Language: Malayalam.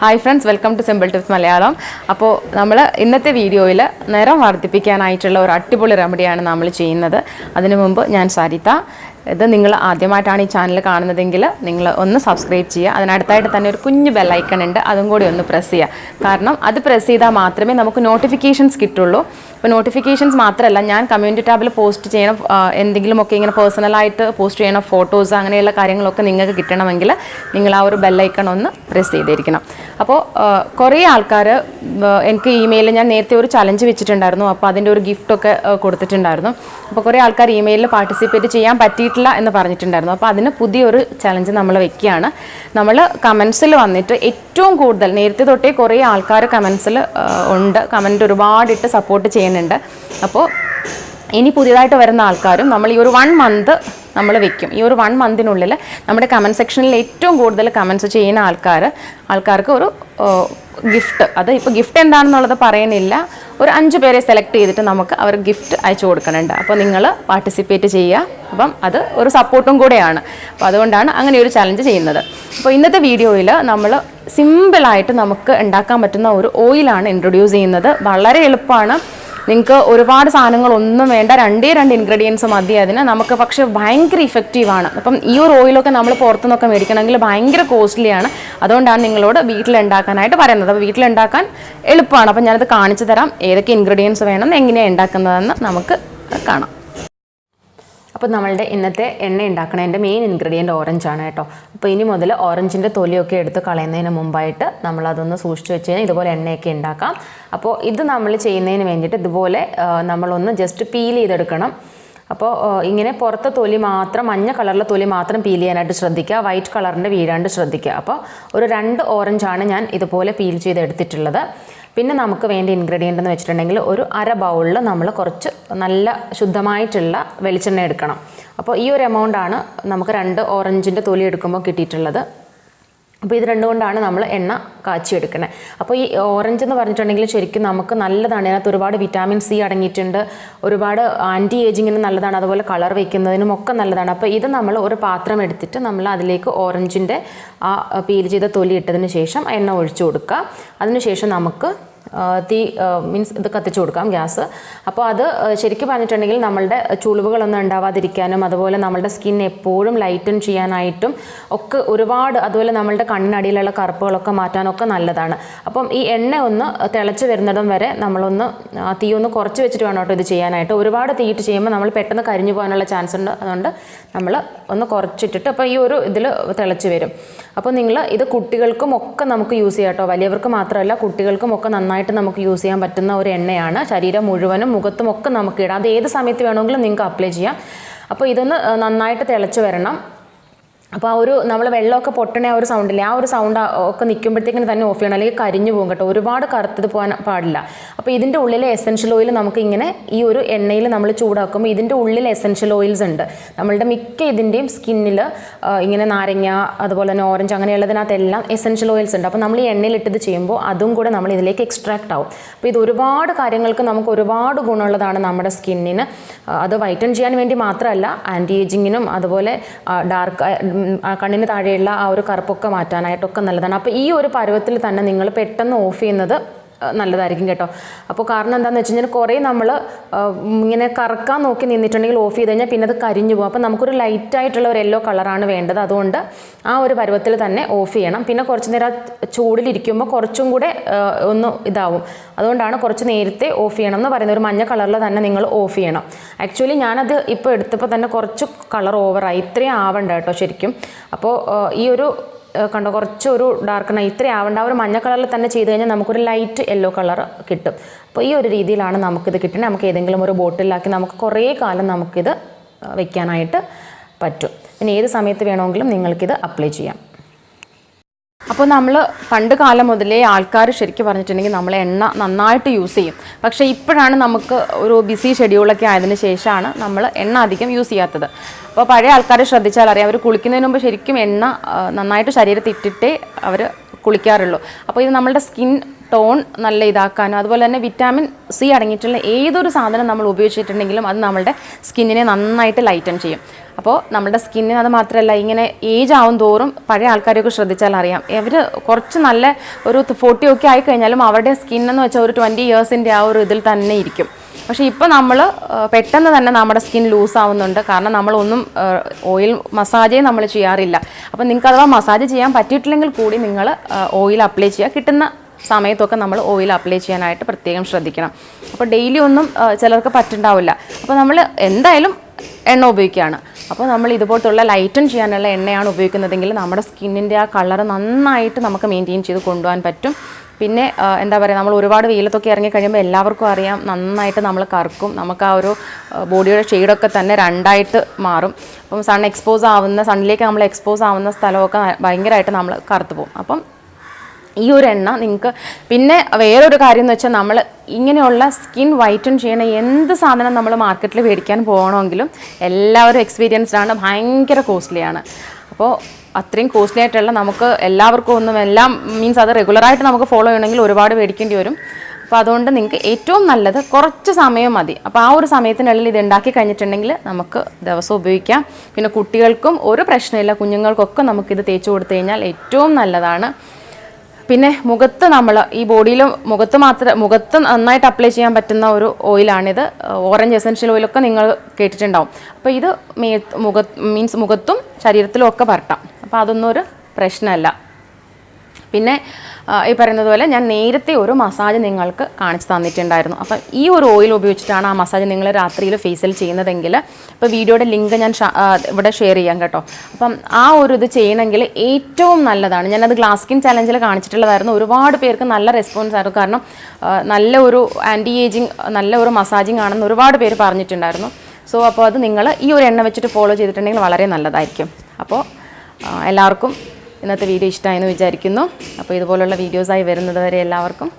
Hi friends welcome to simple tips Malayalam. അപ്പോൾ നമ്മൾ ഇന്നത്തെ വീഡിയോയിൽ നിറം വർദ്ധിപ്പിക്കാനായിട്ടുള്ള ഒരു അടിപൊളി റെമഡിയാണ് നമ്മൾ ചെയ്യുന്നത്. അതിനു മുമ്പ് ഞാൻ സരിത ഇത് നിങ്ങൾ ആദ്യമായിട്ടാണ് ഈ ചാനൽ കാണുന്നതെങ്കിൽ നിങ്ങൾ ഒന്ന് സബ്സ്ക്രൈബ് ചെയ്യുക. അതിനടുത്തായിട്ട് തന്നെ ഒരു കുഞ്ഞ് ബെല്ലൈക്കൺ ഉണ്ട് അതും കൂടി ഒന്ന് പ്രസ് ചെയ്യുക. കാരണം അത് പ്രസ് ചെയ്താൽ മാത്രമേ നമുക്ക് നോട്ടിഫിക്കേഷൻസ് കിട്ടുള്ളൂ. അപ്പോൾ നോട്ടിഫിക്കേഷൻസ് മാത്രമല്ല ഞാൻ കമ്മ്യൂണിറ്റി ടാബിൽ പോസ്റ്റ് ചെയ്യണം എന്തെങ്കിലുമൊക്കെ ഇങ്ങനെ പേഴ്സണലായിട്ട് പോസ്റ്റ് ചെയ്യണ ഫോട്ടോസ് അങ്ങനെയുള്ള കാര്യങ്ങളൊക്കെ നിങ്ങൾക്ക് കിട്ടണമെങ്കിൽ നിങ്ങൾ ആ ഒരു ബെല്ലൈക്കൺ ഒന്ന് പ്രസ് ചെയ്തിരിക്കണം. അപ്പോൾ കുറേ ആൾക്കാർ എനിക്ക് ഇമെയിലിൽ ഞാൻ നേരത്തെ ഒരു ചലഞ്ച് വെച്ചിട്ടുണ്ടായിരുന്നു. അപ്പോൾ അതിന്റെ ഒരു ഗിഫ്റ്റൊക്കെ കൊടുത്തിട്ടുണ്ടായിരുന്നു. അപ്പോൾ കുറേ ആൾക്കാർ ഇമെയിലിൽ പാർട്ടിസിപ്പേറ്റ് ചെയ്യാൻ പറ്റിയിട്ടില്ല എന്ന് പറഞ്ഞിട്ടുണ്ടായിരുന്നു. അപ്പോൾ അതിന് പുതിയൊരു ചലഞ്ച് നമ്മൾ വെക്കുകയാണ്. നമ്മൾ കമൻസിൽ വന്നിട്ട് ഏറ്റവും കൂടുതൽ നേരത്തെ തൊട്ടേ കുറേ ആൾക്കാർ കമൻസിൽ ഉണ്ട്. കമന്റ് ഒരുപാടിട്ട് സപ്പോർട്ട് സപ്പോർട്ട് ചെയ്യുന്നുണ്ട്. അപ്പോൾ ഇനി പുതിയതായിട്ട് വരുന്ന ആൾക്കാരും നമ്മൾ ഈ ഒരു വൺ മന്ത് നമ്മൾ വെക്കും. ഈ ഒരു വൺ മന്തിനുള്ളിൽ നമ്മുടെ കമന്റ് സെക്ഷനിൽ ഏറ്റവും കൂടുതൽ കമൻസ് ചെയ്യുന്ന ആൾക്കാർ ആൾക്കാർക്ക് ഒരു ഗിഫ്റ്റ് അത് ഇപ്പോൾ ഗിഫ്റ്റ് എന്താണെന്നുള്ളത് പറയുന്നില്ല. ഒരു അഞ്ച് പേരെ സെലക്ട് ചെയ്തിട്ട് നമുക്ക് അവർ ഗിഫ്റ്റ് അയച്ചു കൊടുക്കുന്നുണ്ട്. അപ്പോൾ നിങ്ങൾ പാർട്ടിസിപ്പേറ്റ് ചെയ്യുക. അപ്പം അത് ഒരു സപ്പോർട്ടും കൂടെയാണ്. അപ്പോൾ അതുകൊണ്ടാണ് അങ്ങനെ ഒരു ചലഞ്ച് ചെയ്യുന്നത്. അപ്പോൾ ഇന്നത്തെ വീഡിയോയിൽ നമ്മൾ സിമ്പിളായിട്ട് നമുക്ക് ഉണ്ടാക്കാൻ പറ്റുന്ന ഒരു ഓയിലാണ് ഇൻട്രൊഡ്യൂസ് ചെയ്യുന്നത്. വളരെ എളുപ്പമാണ്. നിങ്ങൾക്ക് ഒരുപാട് സാധനങ്ങളൊന്നും വേണ്ട. രണ്ടേ രണ്ട് ഇൻഗ്രീഡിയൻസ് മതി അതിന്. നമുക്ക് പക്ഷേ ഭയങ്കര ഇഫക്റ്റീവാണ് അപ്പം ഈ ഒരു ഓയിലൊക്കെ നമ്മൾ പുറത്തുനിന്നൊക്കെ മേടിക്കണമെങ്കിൽ ഭയങ്കര കോസ്റ്റ്ലിയാണ് അതുകൊണ്ടാണ് നിങ്ങളോട് വീട്ടിലുണ്ടാക്കാനായിട്ട് പറയുന്നത്. അപ്പോൾ വീട്ടിലുണ്ടാക്കാൻ എളുപ്പമാണ്. അപ്പം ഞാനത് കാണിച്ചു തരാം. ഏതൊക്കെ ഇൻഗ്രീഡിയൻസ് വേണം എങ്ങനെയാണ് ഉണ്ടാക്കുന്നതെന്ന് നമുക്ക് കാണാം. അപ്പോൾ നമ്മളുടെ ഇന്നത്തെ എണ്ണ ഉണ്ടാക്കണതിന്റെ മെയിൻ ഇൻഗ്രീഡിയന്റ് ആണ് കേട്ടോ. അപ്പോൾ ഇനി മുതൽ ഓറഞ്ചിന്റെ തൊലിയൊക്കെ എടുത്ത് കളയുന്നതിന് മുമ്പായിട്ട് നമ്മളതൊന്ന് സൂക്ഷിച്ച് വെച്ച് കഴിഞ്ഞാൽ ഇതുപോലെ എണ്ണയൊക്കെ ഉണ്ടാക്കാം. അപ്പോൾ ഇത് നമ്മൾ ചെയ്യുന്നതിന് വേണ്ടിയിട്ട് ഇതുപോലെ നമ്മളൊന്ന് ജസ്റ്റ് പീൽ ചെയ്തെടുക്കണം. അപ്പോൾ ഇങ്ങനെ പുറത്തെ തൊലി മാത്രം മഞ്ഞ കളറിലെ തൊലി മാത്രം പീൽ ചെയ്യാനായിട്ട് ശ്രദ്ധിക്കുക. വൈറ്റ് കളറിന്റെ വീഴാണ്ട് ശ്രദ്ധിക്കുക. അപ്പോൾ ഒരു രണ്ട് ഓറഞ്ചാണ് ഞാൻ ഇതുപോലെ പീൽ ചെയ്ത് എടുത്തിട്ടുള്ളത് പിന്നെ നമുക്ക് വേണ്ട ഇൻഗ്രീഡിയന്റ് എന്ന് വെച്ചിട്ടുണ്ടെങ്കിൽ ഒരു അര ബൗളിൽ നമ്മൾ കുറച്ച് നല്ല ശുദ്ധമായിട്ടുള്ള വെളിച്ചെണ്ണ എടുക്കണം. അപ്പോൾ ഈ ഒരു എമൗണ്ട് ആണ് നമുക്ക് രണ്ട് ഓറഞ്ചിന്റെ തൊലി എടുക്കുമ്പോൾ കിട്ടിയിട്ടുള്ളത്. അപ്പോൾ ഇത് രണ്ടുകൊണ്ടാണ് നമ്മൾ എണ്ണ കാച്ചിയെടുക്കുന്നത് അപ്പോൾ ഈ ഓറഞ്ച് എന്ന് പറഞ്ഞിട്ടുണ്ടെങ്കിൽ ശരിക്കും നമുക്ക് നല്ലതാണ്. ഇതിനകത്ത് ഒരുപാട് വിറ്റാമിൻ സി അടങ്ങിയിട്ടുണ്ട്. ഒരുപാട് ആന്റി ഏജിങ്ങിന് നല്ലതാണ്. അതുപോലെ കളർ വയ്ക്കുന്നതിനും ഒക്കെ നല്ലതാണ്. അപ്പോൾ ഇത് നമ്മൾ ഒരു പാത്രം എടുത്തിട്ട് നമ്മൾ അതിലേക്ക് ഓറഞ്ചിന്റെ ആ പീൽ ചെയ്ത തൊലി ഇട്ടതിന് ശേഷം എണ്ണ ഒഴിച്ചു കൊടുക്കുക. അതിനുശേഷം നമുക്ക് തീ മീൻസ് ഇത് കത്തിച്ചു കൊടുക്കാം ഗ്യാസ്. അപ്പോൾ അത് ശരിക്കും പറഞ്ഞിട്ടുണ്ടെങ്കിൽ നമ്മളുടെ ചുളിവുകളൊന്നും ഉണ്ടാവാതിരിക്കാനും അതുപോലെ നമ്മളുടെ സ്കിൻ എപ്പോഴും ലൈറ്റൻ ചെയ്യാനായിട്ടും ഒക്കെ ഒരുപാട് അതുപോലെ നമ്മളുടെ കണ്ണിനടിയിലുള്ള കറുപ്പുകളൊക്കെ മാറ്റാനൊക്കെ നല്ലതാണ്. അപ്പം ഈ എണ്ണ ഒന്ന് തിളച്ച് വരുന്നിടം വരെ നമ്മളൊന്ന് തീ ഒന്ന് കുറച്ച് വെച്ചിട്ട് വേണം കേട്ടോ ഇത് ചെയ്യാനായിട്ട്. ഒരുപാട് തീയിട്ട് ചെയ്യുമ്പോൾ നമ്മൾ പെട്ടെന്ന് കരിഞ്ഞു പോകാനുള്ള ചാൻസ് ഉണ്ട്. അതുകൊണ്ട് നമ്മൾ ഒന്ന് കുറച്ചിട്ടിട്ട് അപ്പോൾ ഈ ഒരു ഇതിൽ തിളച്ച് വരും. അപ്പോൾ നിങ്ങൾ ഇത് കുട്ടികൾക്കും ഒക്കെ നമുക്ക് യൂസ് ചെയ്യാം കേട്ടോ. വലിയവർക്ക് മാത്രമല്ല കുട്ടികൾക്കും ഒക്കെ നന്നായിട്ട് നമുക്ക് യൂസ് ചെയ്യാൻ പറ്റുന്ന ഒരു എണ്ണയാണ്. ശരീരം മുഴുവനും മുഖത്തും ഒക്കെ നമുക്ക് ഇടാം. അത് ഏത് സമയത്ത് വേണമെങ്കിലും നിങ്ങൾക്ക് അപ്ലൈ ചെയ്യാം. അപ്പോൾ ഇതൊന്ന് നന്നായിട്ട് തിളച്ച് വരണം. അപ്പോൾ ആ ഒരു നമ്മൾ വെള്ളമൊക്കെ പൊട്ടണ ആ ഒരു സൗണ്ടില്ലേ ആ ഒരു സൗണ്ട് ഒക്കെ നിൽക്കുമ്പോഴത്തേക്കിന് തന്നെ ഓഫ് ചെയ്യണം. അല്ലെങ്കിൽ കരിഞ്ഞു പോകും കേട്ടോ. ഒരുപാട് കറുത്തത് പോകാൻ പാടില്ല. അപ്പോൾ ഇതിന്റെ ഉള്ളിലെ എസെൻഷ്യൽ ഓയിൽ നമുക്ക് ഇങ്ങനെ ഈ ഒരു എണ്ണയിൽ നമ്മൾ ചൂടാക്കുമ്പോൾ ഇതിന്റെ ഉള്ളിൽ എസെൻഷ്യൽ ഓയിൽസ് ഉണ്ട്. നമ്മളുടെ മിക്ക ഇതിന്റെയും സ്കിന്നിൽ ഇങ്ങനെ നാരങ്ങ അതുപോലെ തന്നെ ഓറഞ്ച് അങ്ങനെയുള്ളതിനകത്തെല്ലാം എസെൻഷ്യൽ ഓയിൽസ് ഉണ്ട്. അപ്പോൾ നമ്മൾ ഈ എണ്ണയിൽ ഇട്ടത് ചെയ്യുമ്പോൾ അതും കൂടെ നമ്മൾ ഇതിലേക്ക് എക്സ്ട്രാക്ട് ആവും. അപ്പോൾ ഇത് ഒരുപാട് കാര്യങ്ങൾക്ക് നമുക്ക് ഒരുപാട് ഗുണമുള്ളതാണ് നമ്മുടെ സ്കിന്നിന്. അത് വൈറ്റൻ ചെയ്യാൻ വേണ്ടി മാത്രമല്ല ആന്റി ഏജിങ്ങിനും അതുപോലെ ഡാർക്ക് കണ്ണിന് താഴെയുള്ള ആ ഒരു കറുപ്പൊക്കെ മാറ്റാനായിട്ടൊക്കെ നല്ലതാണ്. അപ്പോൾ ഈ ഒരു പരുവത്തിൽ തന്നെ നിങ്ങൾ പെട്ടെന്ന് ഓഫ് ചെയ്യുന്നത് നല്ലതായിരിക്കും കേട്ടോ. അപ്പോൾ കാരണം എന്താണെന്ന് വെച്ച് കഴിഞ്ഞാൽ കുറേ നമ്മൾ ഇങ്ങനെ കറക്കാൻ നോക്കി നിന്നിട്ടുണ്ടെങ്കിൽ ഓഫ് ചെയ്ത് കഴിഞ്ഞാൽ പിന്നെ അത് കരിഞ്ഞു പോകും. അപ്പോൾ നമുക്കൊരു ലൈറ്റ് ആയിട്ടുള്ള ഒരു യെല്ലോ കളറാണ് വേണ്ടത്. അതുകൊണ്ട് ആ ഒരു പരുവത്തിൽ തന്നെ ഓഫ് ചെയ്യണം. പിന്നെ കുറച്ച് നേരം ചൂടിലിരിക്കുമ്പോൾ കുറച്ചും കൂടെ ഒന്ന് ഇതാവും. അതുകൊണ്ടാണ് കുറച്ച് നേരത്തെ ഓഫ് ചെയ്യണം എന്ന് പറയുന്നത്. ഒരു മഞ്ഞ കളറിൽ തന്നെ നിങ്ങൾ ഓഫ് ചെയ്യണം. ആക്ച്വലി ഞാനത് ഇപ്പോൾ എടുത്തപ്പോൾ തന്നെ കുറച്ച് കളർ ഓവറായി ഇത്രയും ആവണ്ട കേട്ടോ ശരിക്കും. അപ്പോൾ ഈ ഒരു കണ്ടോ കുറച്ചൊരു ഡാർക്ക് ഇത്രയും ആവേണ്ട ഒരു മഞ്ഞ കളറിൽ തന്നെ ചെയ്ത് കഴിഞ്ഞാൽ നമുക്കൊരു ലൈറ്റ് യെല്ലോ കളർ കിട്ടും. അപ്പോൾ ഈ ഒരു രീതിയിലാണ് നമുക്കിത് കിട്ടുന്നത്. നമുക്ക് ഏതെങ്കിലും ഒരു ബോട്ടിലാക്കി നമുക്ക് കുറേ കാലം നമുക്കിത് വയ്ക്കാനായിട്ട് പറ്റും. പിന്നെ ഏത് സമയത്ത് വേണമെങ്കിലും നിങ്ങൾക്കിത് അപ്ലൈ ചെയ്യാം. അപ്പോൾ നമ്മൾ പണ്ട് കാലം മുതലേ ആൾക്കാർ ശരിക്കും പറഞ്ഞിട്ടുണ്ടെങ്കിൽ നമ്മൾ എണ്ണ നന്നായിട്ട് യൂസ് ചെയ്യും. പക്ഷേ ഇപ്പോഴാണ് നമുക്ക് ഒരു ബിസി ഷെഡ്യൂളൊക്കെ ആയതിന് ശേഷമാണ് നമ്മൾ എണ്ണ അധികം യൂസ് ചെയ്യാത്തത്. അപ്പോൾ പഴയ ആൾക്കാർ ശ്രദ്ധിച്ചാൽ അറിയാം അവർ കുളിക്കുന്നതിന് മുമ്പ് ശരിക്കും എണ്ണ നന്നായിട്ട് ശരീരത്തിൽ ഇട്ടിട്ടേ അവർ കുളിക്കാറുള്ളൂ. അപ്പോൾ ഇത് നമ്മളുടെ സ്കിൻ ടോൺ നല്ല ഇതാക്കാനും അതുപോലെ തന്നെ വിറ്റാമിൻ സി അടങ്ങിയിട്ടുള്ള ഏതൊരു സാധനം നമ്മൾ ഉപയോഗിച്ചിട്ടുണ്ടെങ്കിലും അത് നമ്മളുടെ സ്കിന്നിനെ നന്നായിട്ട് ലൈറ്റൺ ചെയ്യും. അപ്പോൾ നമ്മുടെ സ്കിന്നിന് അത് മാത്രമല്ല ഇങ്ങനെ ഏജ് ആവും തോറും പഴയ ആൾക്കാരെയൊക്കെ ശ്രദ്ധിച്ചാൽ അറിയാം ഇവർ കുറച്ച് നല്ല ഒരു ഫോർട്ടി ഒക്കെ ആയി കഴിഞ്ഞാലും അവരുടെ സ്കിന്നെന്ന് വെച്ചാൽ ഒരു ട്വന്റി ഇയേഴ്സിന്റെ ആ ഒരു ഇതിൽ തന്നെ ഇരിക്കും. പക്ഷേ ഇപ്പോൾ നമ്മൾ പെട്ടെന്ന് തന്നെ നമ്മുടെ സ്കിൻ ലൂസ് ആവുന്നുണ്ട്. കാരണം നമ്മളൊന്നും ഓയിൽ മസാജേ നമ്മൾ ചെയ്യാറില്ല. അപ്പോൾ നിങ്ങൾക്ക് അഥവാ മസാജ് ചെയ്യാൻ പറ്റിയിട്ടില്ലെങ്കിൽ കൂടി നിങ്ങൾ ഓയിൽ അപ്ലൈ ചെയ്യുക. കിട്ടുന്ന സമയത്തൊക്കെ നമ്മൾ ഓയിൽ അപ്ലൈ ചെയ്യാനായിട്ട് പ്രത്യേകം ശ്രദ്ധിക്കണം. അപ്പോൾ ഡെയിലി ഒന്നും ചിലർക്ക് പറ്റുണ്ടാവില്ല. അപ്പോൾ നമ്മൾ എന്തായാലും എണ്ണ ഉപയോഗിക്കുകയാണ്. അപ്പോൾ നമ്മൾ ഇതുപോലത്തുള്ള ലൈറ്റൻ ചെയ്യാനുള്ള എണ്ണയാണ് ഉപയോഗിക്കുന്നതെങ്കിൽ നമ്മുടെ സ്കിന്നിന്റെ ആ കളർ നന്നായിട്ട് നമുക്ക് മെയിന്റെയിൻ ചെയ്ത് കൊണ്ടുപോകാൻ പറ്റും. പിന്നെ എന്താ പറയുക നമ്മൾ ഒരുപാട് വെയിലത്തൊക്കെ ഇറങ്ങി കഴിയുമ്പോൾ എല്ലാവർക്കും അറിയാം നന്നായിട്ട് നമ്മൾ കറക്കും. നമുക്ക് ആ ഒരു ബോഡിയുടെ ഷെയ്ഡൊക്കെ തന്നെ രണ്ടായിട്ട് മാറും. അപ്പം സൺ എക്സ്പോസ് ആവുന്ന സണ്ണിലേക്ക് നമ്മൾ എക്സ്പോസ് ആവുന്ന സ്ഥലമൊക്കെ ഭയങ്കരമായിട്ട് നമ്മൾ കറുത്ത് പോകും. അപ്പം ഈ ഒരു എണ്ണ നിങ്ങൾക്ക് പിന്നെ വേറൊരു കാര്യം എന്ന് വെച്ചാൽ നമ്മൾ ഇങ്ങനെയുള്ള സ്കിൻ വൈറ്റൻ ചെയ്യണ എന്ത് സാധനം നമ്മൾ മാർക്കറ്റിൽ മേടിക്കാൻ പോകണമെങ്കിലും എല്ലാവരും എക്സ്പീരിയൻസ്ഡ് ആണ് ഭയങ്കര കോസ്റ്റ്ലിയാണ്. അപ്പോൾ അത്രയും കോസ്റ്റ്ലി ആയിട്ടുള്ള നമുക്ക് എല്ലാവർക്കും ഒന്നും എല്ലാം മീൻസ് അത് റെഗുലറായിട്ട് നമുക്ക് ഫോളോ ചെയ്യണമെങ്കിൽ ഒരുപാട് മേടിക്കേണ്ടി വരും. അപ്പോൾ അതുകൊണ്ട് നിങ്ങൾക്ക് ഏറ്റവും നല്ലത് കുറച്ച് സമയം മതി. അപ്പോൾ ആ ഒരു സമയത്തിനുള്ളിൽ ഇത് ഉണ്ടാക്കി കഴിഞ്ഞിട്ടുണ്ടെങ്കിൽ നമുക്ക് ദിവസം ഉപയോഗിക്കാം. പിന്നെ കുട്ടികൾക്കും ഒരു പ്രശ്നമില്ല കുഞ്ഞുങ്ങൾക്കൊക്കെ നമുക്കിത് തേച്ച് കൊടുത്തു കഴിഞ്ഞാൽ ഏറ്റവും നല്ലതാണ്. പിന്നെ മുഖത്ത് നമ്മൾ ഈ ബോഡിയിൽ മുഖത്ത് മാത്രം മുഖത്ത് നന്നായിട്ട് അപ്ലൈ ചെയ്യാൻ പറ്റുന്ന ഒരു ഓയിലാണിത് ഓറഞ്ച് എസൻഷ്യൽ ഓയിലൊക്കെ നിങ്ങൾ കേട്ടിട്ടുണ്ടാവും. അപ്പോൾ ഇത് മേ മുഖ മീൻസ് മുഖത്തും ശരീരത്തിലും ഒക്കെ പരട്ടാം. അപ്പോൾ അതൊന്നും ഒരു പ്രശ്നമല്ല. പിന്നെ ഈ പറയുന്നത് പോലെ ഞാൻ നേരത്തെ ഒരു മസാജ് നിങ്ങൾക്ക് കാണിച്ചു തന്നിട്ടുണ്ടായിരുന്നു. അപ്പം ഈ ഒരു ഓയിൽ ഉപയോഗിച്ചിട്ടാണ് ആ മസാജ് നിങ്ങൾ രാത്രിയിൽ ഫേസിൽ ചെയ്യുന്നതെങ്കിൽ ഇപ്പോൾ വീഡിയോയുടെ ലിങ്ക് ഞാൻ ഇവിടെ ഷെയർ ചെയ്യാം കേട്ടോ. അപ്പം ആ ഒരു ഇത് ചെയ്യണമെങ്കിൽ ഏറ്റവും നല്ലതാണ്. ഞാനത് ഗ്ലാസ് സ്കിൻ ചലഞ്ചിൽ കാണിച്ചിട്ടുള്ളതായിരുന്നു. ഒരുപാട് പേർക്ക് നല്ല റെസ്പോൺസ് ആയിരുന്നു. കാരണം നല്ല ഒരു ആന്റി ഏജിങ് നല്ല ഒരു മസാജിങ് ആണെന്ന് ഒരുപാട് പേര് പറഞ്ഞിട്ടുണ്ടായിരുന്നു. സോ അപ്പോൾ അത് നിങ്ങൾ ഈ ഒരു എണ്ണ വെച്ചിട്ട് ഫോളോ ചെയ്തിട്ടുണ്ടെങ്കിൽ വളരെ നല്ലതായിരിക്കും. അപ്പോൾ എല്ലാവർക്കും ഇന്നത്തെ വീഡിയോ ഇഷ്ടമായെന്ന് വിചാരിക്കുന്നു. അപ്പോൾ ഇതുപോലുള്ള വീഡിയോസായി വരുന്നത് വരെ എല്ലാവർക്കും